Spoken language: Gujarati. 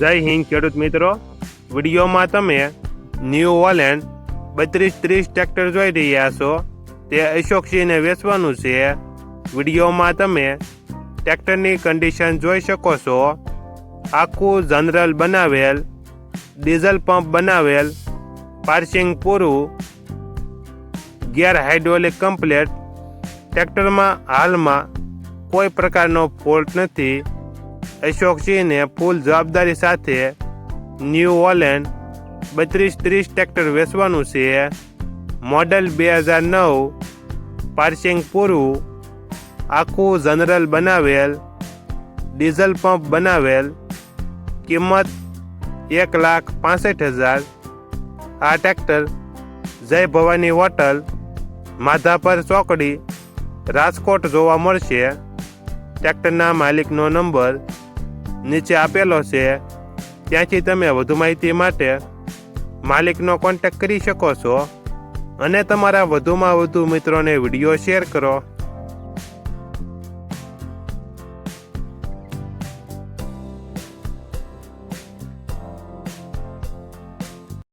જય હિન્દ, ખેડૂત મિત્રો. વિડીયોમાં તમે ન્યૂ ઓલેન્ડ બત્રીસ ત્રીસ ટ્રેક્ટર જોઈ રહ્યા છો. તે અશોકસિંહને વેચવાનું છે. વિડીયોમાં તમે ટ્રેક્ટરની કન્ડિશન જોઈ શકો છો. આખું જનરલ બનાવેલ, ડીઝલ પંપ બનાવેલ પાર્સિંગ પૂરું, ગેર હાઇડ્રોલિક કમ્પ્લેટ. ટ્રેક્ટરમાં હાલમાં કોઈ પ્રકારનો ફોલ્ટ નથી. અશોકસિંહને ફૂલ જવાબદારી સાથે ન્યૂ ઓલેન્ડ બત્રીસ ત્રીસ ટ્રેક્ટર વેચવાનું છે. મોડલ બે હજાર નવ પાર્સિંગ પૂરું. આખું જનરલ બનાવેલ, ડીઝલ પંપ બનાવેલ, કિંમત એક લાખ પાસઠ હજાર. આ ટ્રેક્ટર જય ભવાની હોટલ, માધાપર ચોકડી, રાજકોટ જોવા મળશે. ટ્રેક્ટરના માલિકનો નંબર નીચે આપેલો છે, ત્યાંથી તમે વધુ માહિતી માટે માલિકનો કોન્ટેક્ટ કરી શકો છો અને તમારા વધુમાં વધુ મિત્રોને વીડિયો શેર કરો.